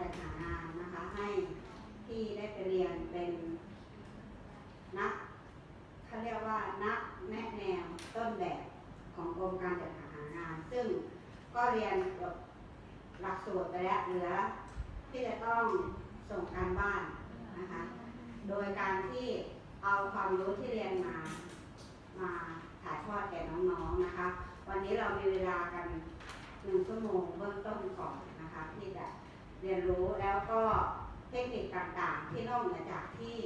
จัดหางานนะคะให้พี่ได้ไปเรียนเป็นนักเขาเรียกว่านักแนะแนวต้นแบบของกรมการจัดหางาน ซึ่งก็เรียนจบหลักสูตรไปแล้วเหลือที่จะต้องส่งการบ้านนะคะ โดยการที่เอาความรู้ที่เรียนมา มาถ่ายทอดแก่น้องๆนะคะ วันนี้เรามีเวลากันหนึ่งชั่วโมงเบื้องต้นก่อนนะคะที่ รียนรู้แล้วก็เทคนิคต่างๆ ที่นอกเหนือจากที่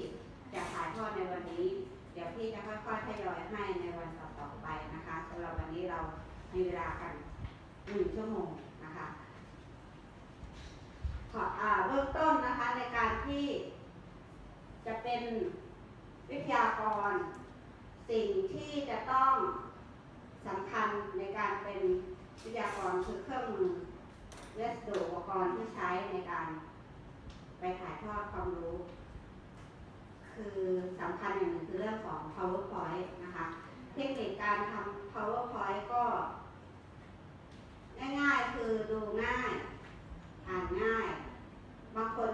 จะถ่ายทอดในวันนี้ เดี๋ยวพี่จะค่อยๆทยอยให้ในวันต่อๆไปนะคะสำหรับวันนี้เรามีเวลากันหนึ่งชั่วโมงนะคะขออาเบื้องต้นนะคะในการที่จะเป็นวิทยากร สิ่งที่จะต้องสำคัญในการเป็นวิทยากรคือเครื่องมือและอุปกรณ์ที่ใช้ในการ ไปถ่ายทอดความรู้ คือสำคัญอย่างหนึ่งคือเรื่องของ powerpoint นะคะ เทคนิคการทำ powerpoint ก็ ง่ายๆ คือดูง่าย อ่านง่าย บางคน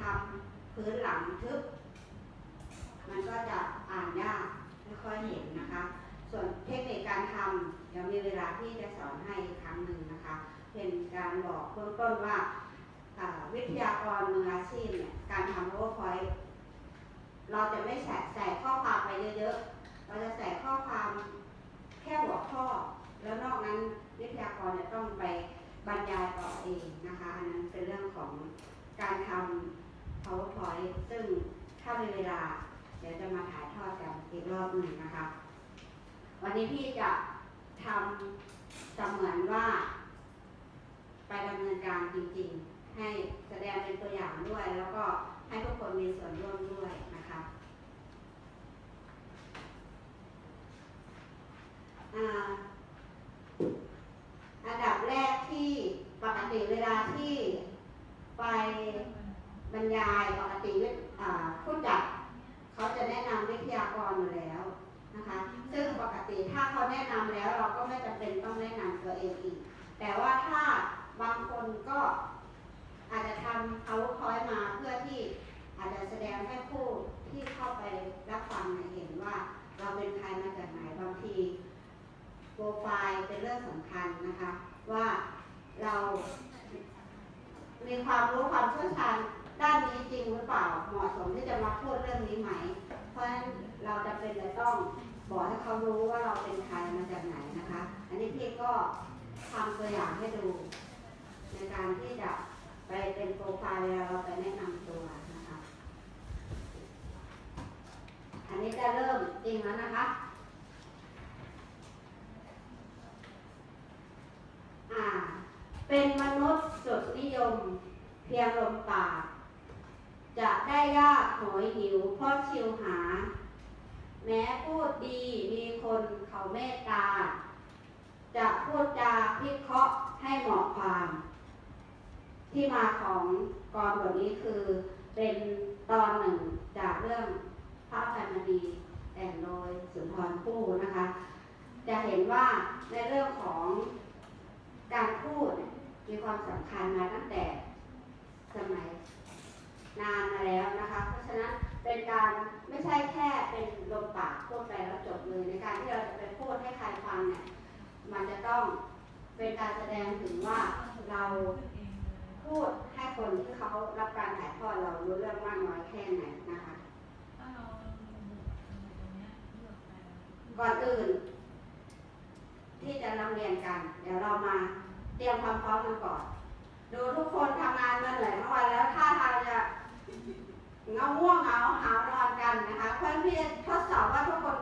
ทำพื้นหลังทึบ มันก็จะอ่านยากไม่ค่อยเห็นนะคะ ส่วนเทคนิคการทำเดี๋ยวมีเวลาที่จะสอนให้อีกครั้งหนึ่งนะคะ เป็นการบอกเบื้องต้นว่าอ่า วิทยากรมืออาชีพเนี่ยการทำ powerpoint เราจะไม่ใส่ใส่ข้อความไปเยอะๆ เราจะใส่ข้อความแค่หัวข้อ แล้วนอกนั้นวิทยากรจะต้องไปบรรยายต่อเองนะคะ อันนั้นเป็นเรื่องของการทำ powerpoint ซึ่งถ้ามีเวลา เดี๋ยวจะมาถ่ายทอดกันอีกรอบหนึ่งนะคะ วันนี้พี่จะทำเสมือนว่า ไปดำเนินการจริงๆ ให้แสดงเป็นตัวอย่างด้วย แล้วก็ให้ทุกคนมีส่วนร่วมด้วยนะคะอ่าอันดับแรกที่ปกติเวลาที่ไปบรรยายปกติว่าผู้จัดเขาจะแนะนำวิทยากรอยู่แล้วนะคะซึ่งปกติถ้าเขาแนะนำแล้วเราก็ไม่จำเป็นต้องแนะนำตัวเองอีก แต่ว่าถ้าบางคนก็ อาจจะทำ powerpoint มาเพื่อที่อาจจะแสดงให้ผู้ที่เข้าไปรับฟังเนี่ยเห็นว่าเราเป็นใครมาจากไหนบางทีโปรไฟล์เป็นเรื่องสำคัญนะคะ ว่าเรามีความรู้ความเชี่ยวชาญด้านนี้จริงหรือเปล่าเหมาะสมที่จะมาพูดเรื่องนี้ไหม เพราะฉะนั้นเราจะเป็นจะต้องบอกให้เขารู้ว่าเราเป็นใครมาจากไหนนะคะ อันนี้พี่ก็ทำตัวอย่างให้ดู ในการที่จะ ไปเป็นโปรไฟล์เวลาเราไปแนะนำตัวนะคะ อันนี้จะเริ่มจริงแล้วนะคะ อ่า เป็นมนุษย์สุดนิยมเพียงลมปาก จะได้ยากโหยหิวเพราะชิวหา แม้พูดดีมีคนเขาเมตตา จะพูดจาพิเคราะห์ให้เหมาะความ ที่มาของกรบทนี้คือเป็นตอนหนึ่งจากเรื่องพระพันมณีแต่งโดยสุนทรภู่นะคะ จะเห็นว่าในเรื่องของการพูดมีความสำคัญมาตั้งแต่สมัยนานมาแล้วนะคะ เพราะฉะนั้นเป็นการไม่ใช่แค่เป็นลมปากพูดไปแล้วจบเลยในการที่เราจะไปพูดให้ใครฟังเนี่ยมันจะต้องเป็นการแสดงถึงว่าเรา พูดให้คนที่เขารับการถ่ายทอดเรารู้เรื่องมากน้อยแค่ไหนนะคะ ก่อนอื่น ที่จะนำเรียนกัน เดี๋ยวเรามาเตรียมความพร้อมกันก่อน ดูทุกคนทำงานมาเหนื่อยวันแล้วท่าทางจะเงาง่วงเหงาหาวนอนกันนะคะ เพื่อนพี่จะทดสอบว่าทุกคน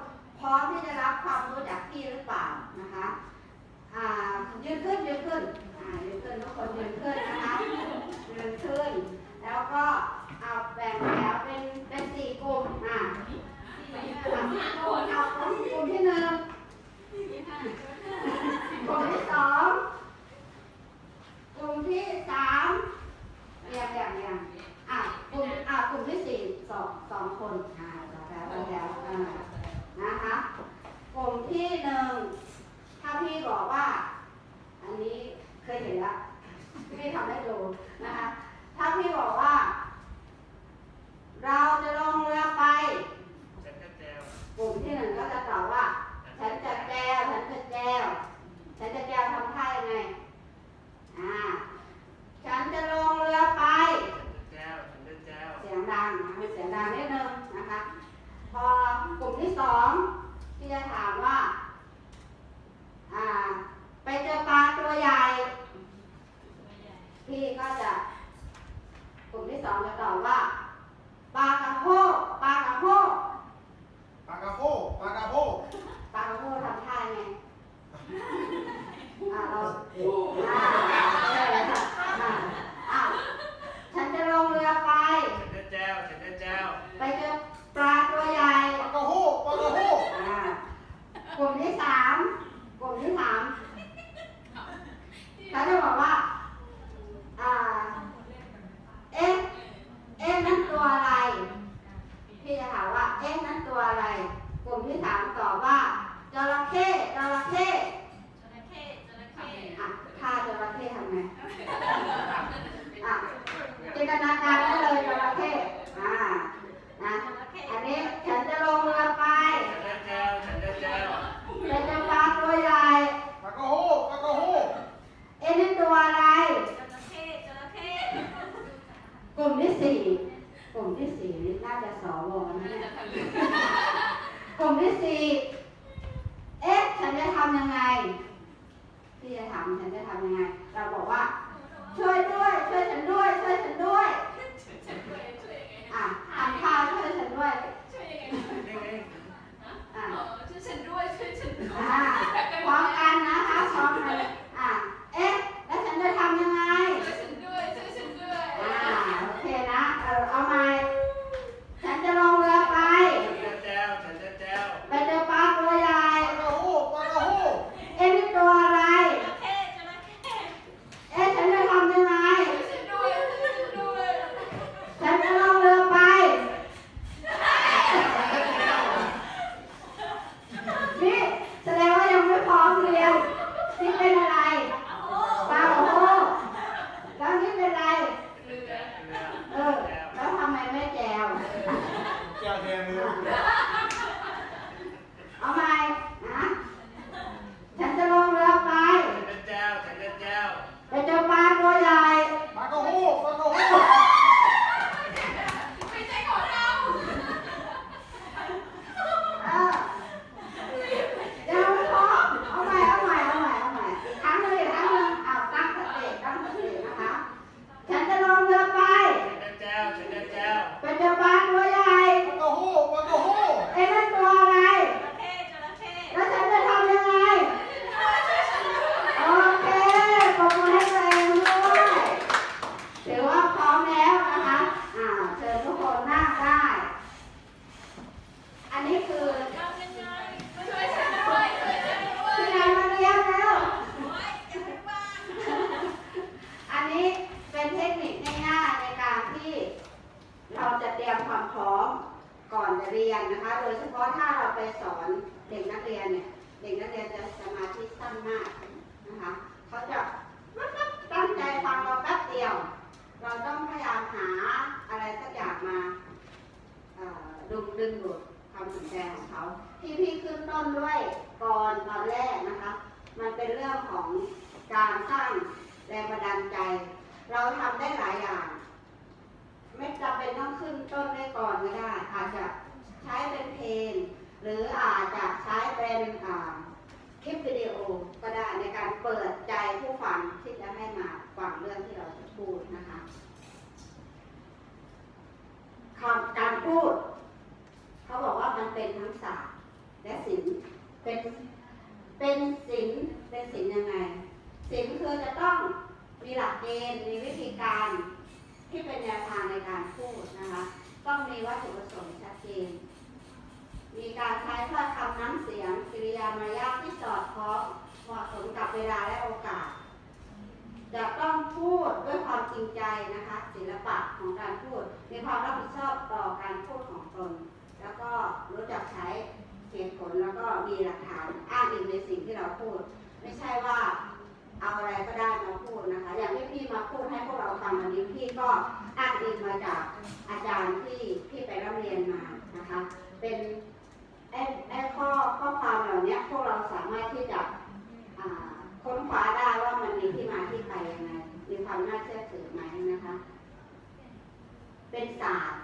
ขึ้นอยู่คำสนใจของเขาที่พี่ขึ้นต้นด้วยก่อนตอนแรกนะคะ มันเป็นเรื่องของการสร้างแรงบันดาลใจ เราทำได้หลายอย่าง ไม่จำเป็นต้องขึ้นต้นด้วยก่อนก็ได้ อาจจะใช้เป็นเพลงหรืออาจจะใช้เป็นคลิปวิดีโอก็ได้ในการเปิดใจผู้ฟังที่จะให้ จริงใจนะคะศิลปะของการพูด มีความรับผิดชอบต่อการพูดของตน แล้วก็รู้จักใช้เหตุผลแล้วก็มีหลักฐานอ้างอิงในสิ่งที่เราพูด ไม่ใช่ว่าเอาอะไรก็ได้มาพูดนะคะ อย่างที่พี่มาพูดให้พวกเราฟังวันนี้พี่ก็อ้างอิงมาจากอาจารย์ที่พี่ไปรับเรียนมานะคะ เป็นไอ้ข้อข้อความเหล่านี้พวกเราสามารถที่จะ น่าเชื่อถือไหมนะคะ เป็นศาสตร์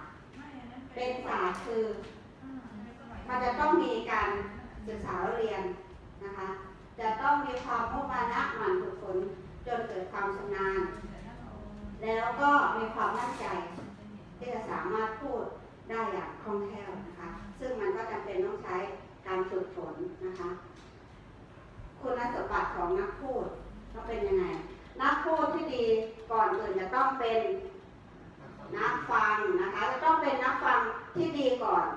เป็นศาสตร์คือมันจะต้องมีการศึกษาเรียนนะคะ จะต้องมีความมุ่งมั่นนะหมั่นฝึกฝนจนเกิดความชำนาญ แล้วก็มีความมั่นใจ ที่จะสามารถพูดได้อย่างคล่องแคล่วนะคะ ซึ่งมันก็จำเป็นต้องใช้การฝึกฝนนะคะ คุณสมบัติของนักพูดก็เป็นยังไง นักพูดที่ดีก่อนอื่นจะต้อง เป็นนักฟังนะคะจะต้องเป็นนักฟังที่ดีก่อน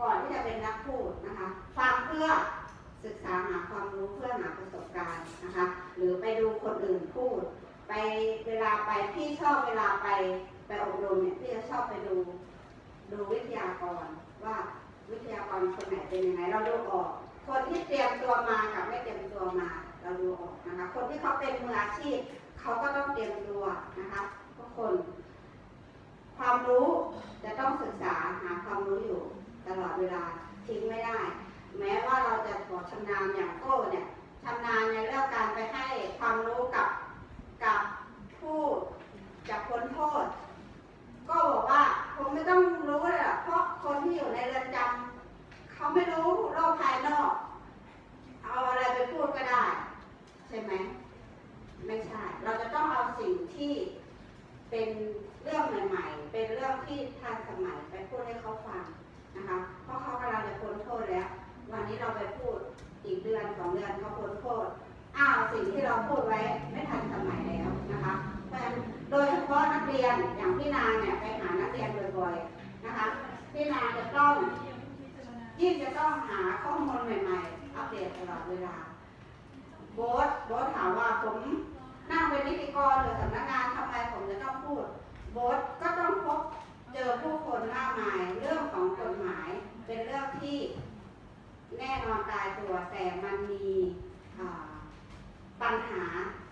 ก่อนที่จะเป็นนักพูดนะคะ ฟังเพื่อศึกษาหาความรู้เพื่อหาประสบการณ์นะคะ หรือไปดูคนอื่นพูด ไปเวลาไปพี่ชอบเวลาไปไปอบรมเนี่ยพี่จะชอบไปดู ดูวิทยากรว่าวิทยากรคนไหนเป็นยังไงเราดูออก คนที่เตรียมตัวมากับไม่เตรียมตัวมา เราดูออกนะคะ คนที่เขาเป็นมืออาชีพ เขาก็ต้องเตรียมตัวนะคะทุกคน ความรู้จะต้องศึกษาหาความรู้อยู่ตลอดเวลาทิ้งไม่ได้ แม้ว่าเราจะบอกชำนาญอย่างโก้เนี่ยชำนาญในเรื่องการไปให้ความรู้กับกับผู้จะพ้นโทษ ก็บอกว่าคงไม่ต้องรู้เลยเพราะคนที่อยู่ในเรือนจำเขาไม่รู้โลกภายนอก เอาอะไรไปพูดก็ได้ ใช่ไหม ไม่ใช่ เราจะต้องเอาสิ่งที่เป็นเรื่องใหม่ ๆ เป็นเรื่องที่ทันสมัยไปพูดให้เขาฟังนะคะ เพราะเขากำลังจะพ้นโทษแล้ว วันนี้เราไปพูดอีกเดือนสองเดือนเขาพ้นโทษ อ้าวสิ่งที่เราพูดไว้ไม่ทันสมัยแล้วนะคะเพราะฉะนั้นโดยเฉพาะนักเรียนอย่างพี่นางเนี่ยไปหานักเรียนบ่อยๆนะคะ พี่นางจะต้องยิ่งจะต้องหาข้อมูลใหม่ๆ อัป เดตตลอดเวลา โบ๊ทโบ๊ทถามว่าผมนั่งเป็นนิติกรหรือสำนักงานทำไมผมจะต้องพูด โบ๊ทก็ต้องพบเจอผู้คนมากมาย เรื่องของกฎหมาย เป็นเรื่องที่แน่นอนตายตัวแต่มันมีปัญหา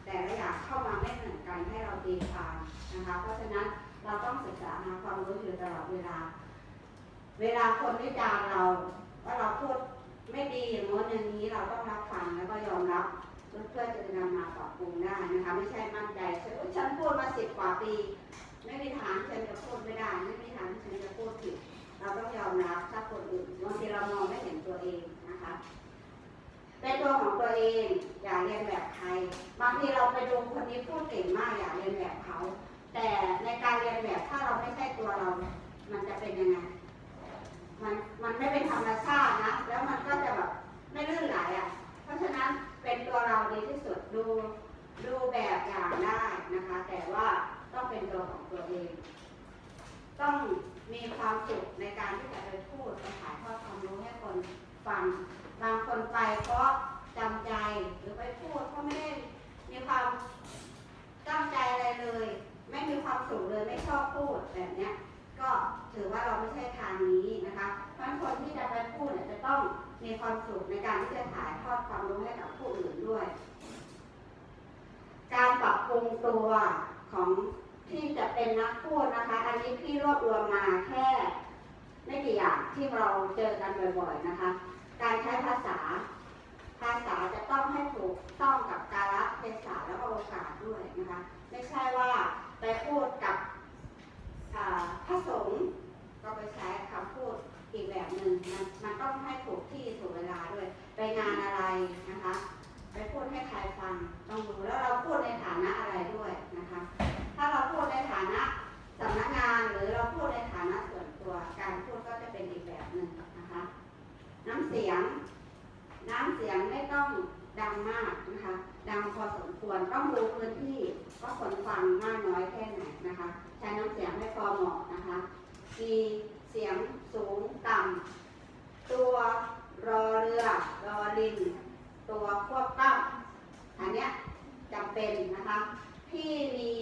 แต่ละอย่างเข้ามาไม่เหมือนกันให้เราตีความนะคะ เพราะฉะนั้นเราต้องศึกษาหาความรู้อยู่ตลอดเวลา เวลาคนวิจารณ์เรา เพื่อจะนำมาปรับปรุงได้นะคะ ไม่ใช่มั่นใจฉันฉันพูดมาสิบกว่าปี ไม่มีทางฉันจะพูดไม่ได้ ไม่มีทางที่ฉันจะพูดผิดเราต้องยอมรับถ้าคนอื่นบางทีเรามองไม่เห็นตัวเองนะคะเป็นตัวของตัวเองอย่าเรียนแบบใครบางทีเราไปดูคนนี้พูดเก่งมากอย่าเรียนแบบเขา แต่ในการเรียนแบบถ้าเราไม่ใช่ตัวเรา มันจะเป็นยังไงมันมันไม่เป็นธรรมชาตินะ แล้วมันก็จะแบบไม่ลื่นไหลอะ ดูดูแบบอย่างได้นะคะ แต่ว่าต้องเป็นตัวของตัวเอง ต้องมีความสุขในการที่จะไปพูดไปถ่ายทอดความรู้ให้คนฟัง บางคนไปเพราะจำใจหรือไปพูดเพราะไม่ได้มีความตั้งใจอะไรเลย ไม่มีความสุขเลยไม่ชอบพูดแบบเนี้ยก็ถือว่าเราไม่ใช่ทางนี้นะคะเพราะฉะนั้นคนที่จะไปพูดเนี่ยจะต้องมีความสุขในการที่จะถ่ายทอดความรู้ให้กับผู้อื่นด้วย การปรับปรุงตัวของที่จะเป็นนักพูดนะคะ อันนี้พี่รวบรวมมาแค่ไม่กี่อย่างที่เราเจอกันบ่อยๆนะคะ การใช้ภาษา ภาษาจะต้องให้ถูกต้องกับกาลเทศะและโอกาสด้วยนะคะ ไม่ใช่ว่าไปพูดกับพระสงฆ์ก็ไปใช้คำพูดอีกแบบหนึ่งมันมันต้องให้ถูกที่ถูกเวลาด้วย ไปงานอะไรนะคะ ไปพูดให้ใครฟังต้องดูแล้วเรานะอะไรด้วยนะคะ ถ้าเราพูดในฐานะสำนักงานหรือเราพูดในฐานะส่วนตัว การพูดก็จะเป็นอีกแบบหนึ่งนะคะ น้ำเสียง น้ำเสี ยงไม่ต้องดังมากนะคะ ดังพอสมควรต้องดูพื้นที่ว่าคนฟังมากน้อยแค่ไหนนะคะ ใช้น้ำเสียงให้พอเหมาะนะคะ มีเสียงสูงต่ำตัวรอเรือรอลิงตัวควบกล้ำอันเนี้ยจำเป็นนะคะพี่มี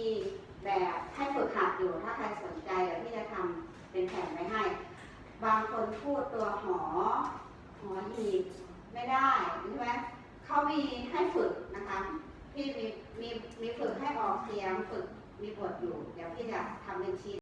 แบบให้ฝึกหัดอยู่ถ้าใครสนใจเดี๋ยวพี่จะทำเป็นแผนไว้ให้ บางคนพูดตัวหอหอหีบ ไม่ได้ใช่ไหมเขามีให้ฝึกนะคะพี่มีมีมีฝึกให้ออกเสียงฝึกมีบทอยู่ เดี๋ยวพี่จะทำเป็นชีต